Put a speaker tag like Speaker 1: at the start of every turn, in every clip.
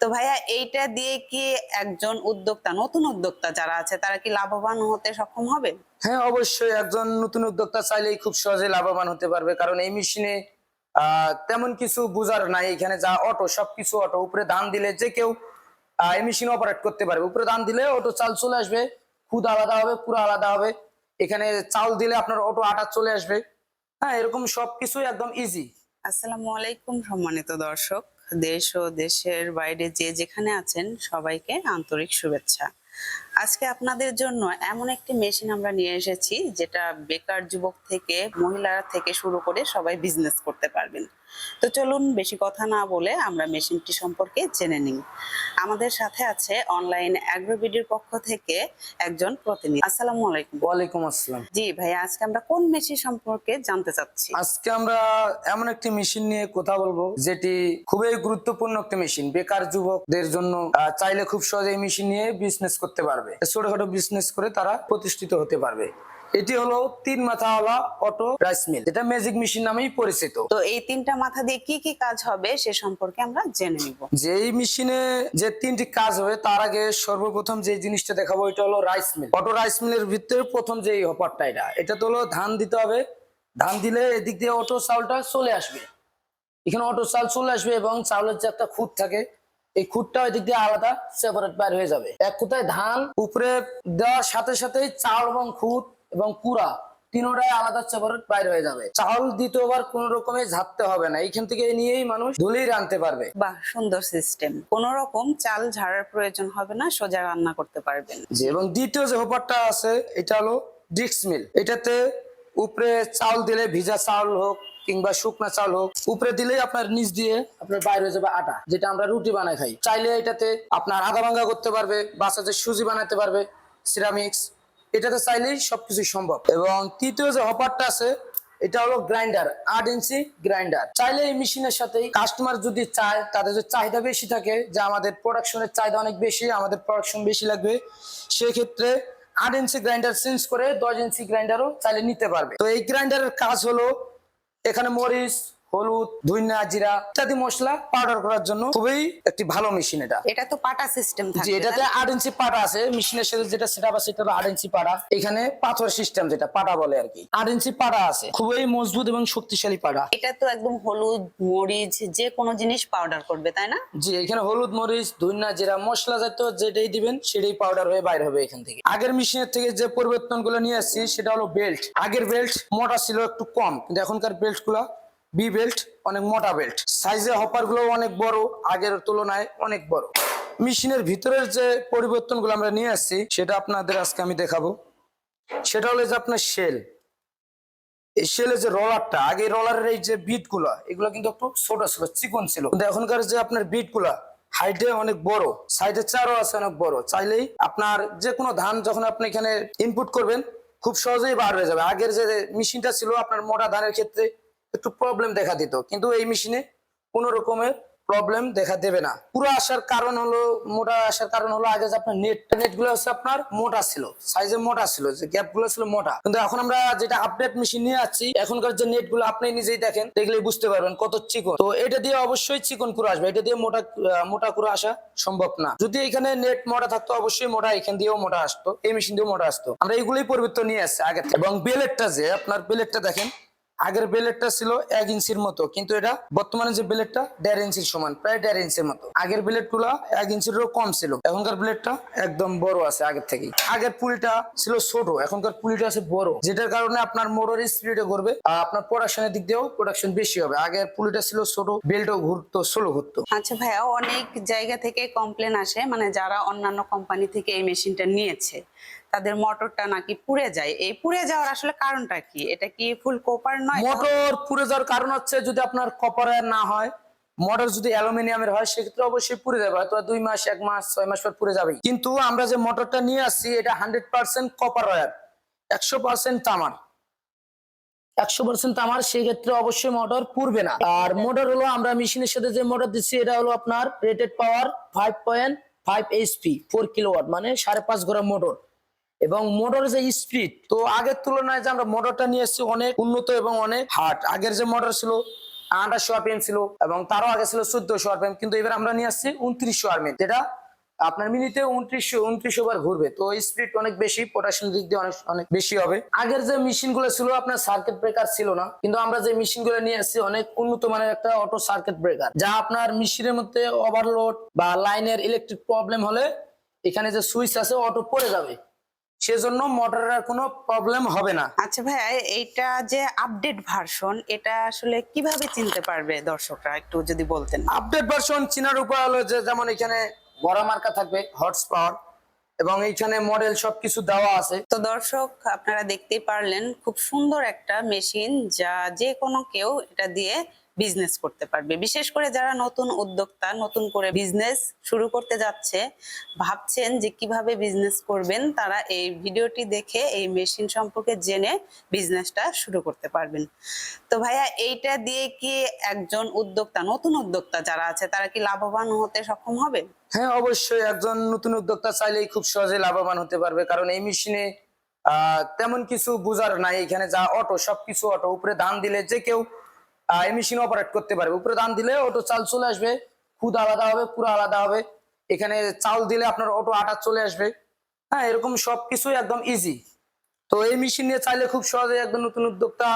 Speaker 1: তো ভাইয়া এইটা দিয়ে কি একজন উদ্যোক্তা নতুন উদ্যোক্তা যারা আছে তারা কি লাভবান হতে সক্ষম হবে?
Speaker 2: হ্যাঁ অবশ্যই একজন নতুন উদ্যোক্তা চাইলেই খুব সহজে লাভবান হতে পারবে। কারণ এই মেশিনে তেমন কিছু বুঝার নাই। এখানে যা অটো সবকিছু অটো। উপরে ধান দিলে যে কেউ এই মেশিন অপারেট করতে পারবে। উপরে ধান দিলে অটো চাল চলে আসবে খুদ আলাদা হবে পুরো আলাদা হবে। এখানে চাল দিলে আপনার অটো আটা চলে আসবে। হ্যাঁ এরকম সবকিছু একদম ইজি
Speaker 1: আসসালামু আলাইকুম সম্মানিত দর্শক। দেশ ও দেশের বাইরে যে যেখানে আছেন সবাইকে আন্তরিক শুভেচ্ছা। আজকে আপনাদের জন্য এমন একটি মেশিন আমরা নিয়ে এসেছি যেটা বেকার যুবক থেকে মহিলারা থেকে শুরু করে সবাই বিজনেস করতে পারবেন। তো চলুন বেশি কথা না বলে আমরা মেশিনটি সম্পর্কে জেনে নিই। আমাদের সাথে আছে অনলাইন অ্যাগ্রোবিডির পক্ষ থেকে একজন প্রতিনিধি। আসসালামু আলাইকুম।
Speaker 2: ওয়ালাইকুম আসসালাম।
Speaker 1: জি ভাইয়া আজকে আমরা কোন মেশিন সম্পর্কে জানতে চাচ্ছি?
Speaker 2: আজকে আমরা এমন একটি মেশিন নিয়ে কথা বলব যেটি খুবই গুরুত্বপূর্ণ একটি মেশিন বেকার যুবকদের জন্য চাইলে খুব সহজে এই মেশিন নিয়ে বিজনেস করতে পারবে ছোটখাটো বিজনেস করে তারা প্রতিষ্ঠিত হতে পারবে। এটি হলো তিন মাথাওয়ালা অটো রাইস মিল। এটা ম্যাজিক মেশিন নামেই পরিচিত।
Speaker 1: তো এই তিনটা মাথা দিয়ে কি কি কাজ হবে সে সম্পর্কে আমরা জেনে নিব।
Speaker 2: যে এই মেশিনে যে তিনটি কাজ হবে তার আগে সর্বপ্রথম যে জিনিসটা দেখাবো এটা হলো রাইস মিল। অটো রাইস মিলের ভিতরে প্রথম যে হপারটা এটা এটা তো হলো ধান দিতে হবে। ধান দিলে এদিক দিয়ে অটো চাউলটা চলে আসবে। এখানে অটো চাল চলে আসবে এবং চাউলের যে একটা খুঁত থাকে এই খুঁটটা ওই দিক দিয়ে আলাদা সেপারেট বাইর হয়ে যাবে। এক কোথায় ধান উপরে দেওয়ার সাথে সাথেই চাল এবং খুঁত এবং কুড়া তিনোটাই আলাদা সেপারেট বাইর হয়ে যাবে। চাউল দ্বিতীয়বার কোন রকমে ঝাপতে হবে না। এইখান থেকে নিয়েই মানুষ ধুলেই রানতে পারবে।
Speaker 1: বাহ সুন্দর সিস্টেম কোন রকম চাল ঝাড়ার প্রয়োজন হবে না সোজা রান্না করতে পারবেন।
Speaker 2: জি এবং দ্বিতীয় যে হোপারটা আছে এটা হলো ডিক্স মিল। এটাতে উপরে চাউল দিলে ভিজা চাউল হোক কিংবা শুকনা চাল হোক, উপরে দিলেই আপনার নিচ দিয়ে আপনার বাইরে হয়ে যাবে আটা, যেটা আমরা রুটি বানাই খাই। চাইলে এটাতে আপনার আধা ভাঙ্গা করতে পারবে বাচ্চাদের সুজি বানাতে পারবে সিরামিক্স এটাতে চাইলেই সবকিছু সম্ভব। এবং তৃতীয় যে হপারটা আছে, এটা হলো গ্রাইন্ডার, আট ইঞ্চি গ্রাইন্ডার। চাইলে এই মেশিনের সাথেই কাস্টমার যদি চায়, তাদের যদি চাহিদা বেশি থাকে, যে আমাদের প্রোডাকশনের চাহিদা অনেক বেশি, আমাদের প্রোডাকশন বেশি লাগবে, সেক্ষেত্রে আট ইঞ্চি গ্রাইন্ডার চেঞ্জ করে দশ ইঞ্চি গ্রাইন্ডারও চাইলে নিতে পারবে। তো এই গ্রাইন্ডারের কাজ হলো এখানে মরিচ হলুদ ধুইনা জিরা ইত্যাদি মশলা পাউডার করার জন্য খুবই একটি ভালো মেশিন এটা।
Speaker 1: এটা তো পাটা সিস্টেম
Speaker 2: জি এটাতে আট ইঞ্চি পাটা আছে মেশিনের সাথে যেটা সেটা আছে সেটা হলো আট ইঞ্চি পাটা। এখানে পাথর সিস্টেম যেটা পাটা বলে আর কি। আট ইঞ্চি পাটা আছে খুবই মজবুত এবং শক্তিশালী পাটা।
Speaker 1: এটা তো একদম হলুদ মরিচ যে কোনো জিনিস পাউডার করবে তাই না?
Speaker 2: জি এখানে হলুদ মরিচ ধুইনা জিরা মশলা জাতীয় যেটাই দিবেন সেটাই পাউডার হয়ে বাইর হবে এখান থেকে। আগের মেশিনের থেকে যে পরিবর্তনগুলো নিয়ে আসছি সেটা হলো বেল্ট আগের বেল্ট মোটা ছিল একটু কম কিন্তু এখনকার বেল্টগুলা বি বেল্ট অনেক মোটা বেল্ট সাইজে হপারগুলো অনেক বড়, আগের তুলনায় অনেক বড়। মেশিনের ভিতরের যে পরিবর্তনগুলো আমরা নিয়ে আসছি, সেটা আপনাদের আজকে আমি দেখাবো। সেটা হলো যে আপনার শেল এই শেলের যে রলারটা আগে রলারের এই যে বিটগুলা, এগুলো কিন্তু একটু ছোট ছিল, চিকন ছিল। কিন্তু এখনকার যে আপনার বিটগুলা হাইটে অনেক বড় সাইডে চারও আছে অনেক বড়। চাইলেই আপনার যে কোনো ধান যখন আপনি এখানে ইনপুট করবেন, খুব সহজেই বার হয়ে যাবে। আগের যে মেশিনটা ছিল আপনার মোটা ধানের ক্ষেত্রে একটু প্রবলেম দেখা দিত। কিন্তু এই মেশিনে কোনো রকমের প্রবলেম দেখা দেবে না। পুরো আসার কারণ হলো, মোটা আসার কারণ হলো, আগে যে আপনার নেট নেটগুলো হচ্ছে আপনার মোটা ছিল সাইজে মোটা ছিল, যে গ্যাপগুলো ছিল মোটা। কিন্তু এখন আমরা যেটা আপডেট মেশিন নিয়ে আসছি, এখনকার যে নেটগুলো আপনি নিজেই দেখেন, দেখলেই বুঝতে পারবেন কত চিকন। তো এটা দিয়ে অবশ্যই চিকন করে আসবে, এটা দিয়ে মোটা মোটা করে আসা সম্ভব না। যদি এখানে নেট মোটা থাকতো, অবশ্যই মোটা, এখান দিয়েও মোটা আসতো, এই মেশিন দিয়েও মোটা আসতো। আমরা এইগুলোই পরিবর্তন নিয়ে আসছি আগে। এবং বেলেটটা যে, আপনার বেলেটটা দেখেন আগের বেলেটটা ছিল এক ইঞ্চির মতো, কিন্তু এটা বর্তমানে যে বেলেটটা দেড় ইঞ্চির সমান, প্রায় দেড় ইঞ্চির মতো। আগের বেলেটগুলা এক ইঞ্চিরও কম ছিল, এখনকার বেলেটটা একদম বড় আছে আগের থেকে আগের পুলিটা ছিল ছোট, এখনকার পুলিটা আছে বড়, যেটার কারণে আপনার মোটর স্পিডে করবে আপনার প্রোডাকশনের দিক দিয়েও প্রোডাকশন বেশি হবে। আগের পুলিটা ছিল ছোট বেল্টও ঘুরতো স্লো ঘুরতো।
Speaker 1: আচ্ছা ভাইয়া, অনেক জায়গা থেকে কমপ্লেন আসে মানে যারা অন্যান্য কোম্পানি থেকে এই মেশিনটা নিয়েছে। তাদের মোটরটা নাকি পুড়ে যায়। এই পুড়ে যাওয়ার আসলে কারণটা কি? এটা কি ফুল কোপার নয়
Speaker 2: মোটর পুড়ে যাওয়ার কারণ হচ্ছে যদি আপনার কপারের না হয়, মোটর যদি অ্যালুমিনিয়ামের হয়, সেক্ষেত্রে অবশ্যই পুড়ে যাবে। হয়তো দুই মাস, এক মাস, ছয় মাস পর পুড়ে যাবে কিন্তু আমরা যে মোটরটা নিয়ে আসছি, এটা হান্ড্রেড পার্সেন্ট কপার ওয়ার একশো পার্সেন্ট তামার। একশো পার্সেন্ট তামার সেই ক্ষেত্রে অবশ্যই মোটর পুড়বে না। আর মোটর হলো, আমরা মেশিনের সাথে যে মোটর দিচ্ছি, এটা হলো আপনার rated power five point five HP four kilowatt মানে সাড়ে পাঁচ ঘোড়া মোটর। এবং মোটর যে স্পিড তো আগের তুলনায় যে আমরা মোটরটা নিয়ে এসেছি অনেক উন্নত এবং অনেক হার্ড আগের যে মোটর ছিল আঠাশশো আরপিএম ছিল এবং তারও আগে ছিল চোদ্দশো আরপিএম কিন্তু এবার আমরা নিয়ে আসছি উনত্রিশশো আরপিএম যেটা আপনার মিনিটে উনত্রিশশো উনত্রিশশো বার ঘুরবে। তো স্পিড অনেক বেশি পটাশিয়াম দিক দিয়ে অনেক অনেক বেশি হবে। আগের যে মেশিনগুলো ছিল, আপনার সার্কিট ব্রেকার ছিল না, কিন্তু আমরা যে মেশিনগুলো নিয়ে আসছি অনেক উন্নত মানের একটা অটো সার্কিট ব্রেকার যা আপনার মেশিনের মধ্যে ওভারলোড বা লাইনের ইলেকট্রিক প্রবলেম হলে এখানে যে সুইচ আছে অটো পড়ে যাবে। সেজন্য মোটরের আর কোনো প্রবলেম হবে না।
Speaker 1: আচ্ছা ভাই এইটা যে আপডেট ভার্সন এটা আসলে কীভাবে চিনতে পারবে দর্শকরা? একটু যদি বলতেন।
Speaker 2: আপডেট ভার্সন চিনার উপায় হলো যে যেমন এখানে বড় মার্কা থাকবে হটস পাওয়ার এবং এইখানে মডেল সবকিছু দেওয়া আছে।
Speaker 1: তো দর্শক আপনারা দেখতেই পারলেন খুব সুন্দর একটা মেশিন যা যে কোনো কেউ এটা দিয়ে বিজনেস করতে পারবে। বিশেষ করে যারা নতুন উদ্যোক্তা, নতুন করে বিজনেস শুরু করতে যাচ্ছে, ভাবছেন যে কীভাবে বিজনেস করবেন, তারা এই ভিডিওটি দেখে, এই মেশিন সম্পর্কে জেনে বিজনেসটা শুরু করতে পারবেন। তো ভাইয়া, এইটা দিয়ে কি একজন উদ্যোক্তা, নতুন উদ্যোক্তা যারা আছে, তারা কি লাভবান হতে সক্ষম হবে?
Speaker 2: হ্যাঁ অবশ্যই একজন নতুন উদ্যোক্তা চাইলেই খুব সহজে লাভবান হতে পারবে। কারণ এই মেশিনে তেমন কিছু বুঝার নাই। এখানে যা অটো সবকিছু অটো উপরে ধান দিলে যে কেউ এই মেশিন অপারেট করতে পারবে। উপরে ধান দিলে অটো চাল চলে আসবে খুদ আলাদা হবে পুরো আলাদা হবে। এখানে চাল দিলে আপনার অটো আটা চলে আসবে। হ্যাঁ এরকম সবকিছুই একদম ইজি তো এই মেশিন নিয়ে চাইলে খুব সহজে একদম নতুন উদ্যোক্তা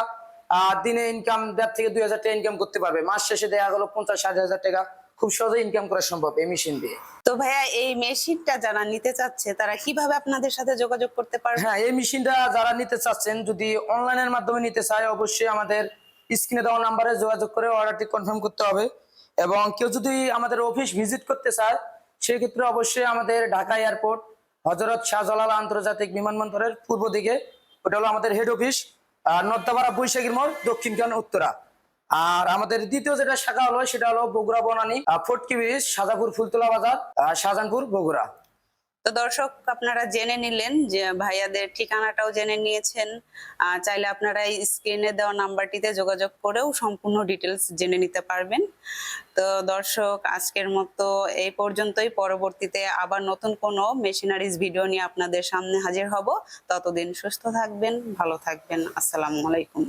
Speaker 2: দিনে ইনকাম দেড় থেকে দুই হাজার টাকা ইনকাম করতে পারবে। মাস শেষে দেখা গেলো পঞ্চাশ ষাট হাজার টাকা। খুব সহজে ইনকাম করা সম্ভব এই মেশিন দিয়ে।
Speaker 1: তো ভাইয়া এই মেশিনটা যারা নিতে চাচ্ছে তারা কীভাবে আপনাদের সাথে যোগাযোগ করতে পারবে?
Speaker 2: হ্যাঁ এই মেশিনটা যারা নিতে চাচ্ছেন যদি অনলাইনের মাধ্যমে নিতে চায় অবশ্যই আমাদের স্ক্রিনে দেওয়া নাম্বারে যোগাযোগ করে অর্ডারটি কনফার্ম করতে হবে। এবং কেউ যদি আমাদের অফিস ভিজিট করতে চায়, সেক্ষেত্রে অবশ্যই আমাদের ঢাকা এয়ারপোর্ট হজরত শাহজালাল আন্তর্জাতিক বিমানবন্দরের পূর্ব দিকে। ওটা হলো আমাদের হেড অফিস আর নর্দাপাড়া বৈশাখীর মোড়, দক্ষিণ কান উত্তরা। আর আমাদের দ্বিতীয় যেটা শাখা হলো, সেটা হলো বগুড়া বনানী ফটকি ব্রিজ সাজাপুর ফুলতলা বাজার শাহজাহানপুর বগুড়া।
Speaker 1: তো দর্শক, আপনারা জেনে নিলেন যে ভাইয়াদের ঠিকানাটাও জেনে নিয়েছেন। চাইলে আপনারা এই স্ক্রিনে দেওয়া নাম্বারটিতে যোগাযোগ করেও সম্পূর্ণ ডিটেলস জেনে নিতে পারবেন। তো দর্শক, আজকের মতো এই পর্যন্তই। পরবর্তীতে আবার নতুন কোনো মেশিনারিজ ভিডিও নিয়ে আপনাদের সামনে হাজির হব। ততদিন সুস্থ থাকবেন, ভালো থাকবেন। আসসালামু আলাইকুম।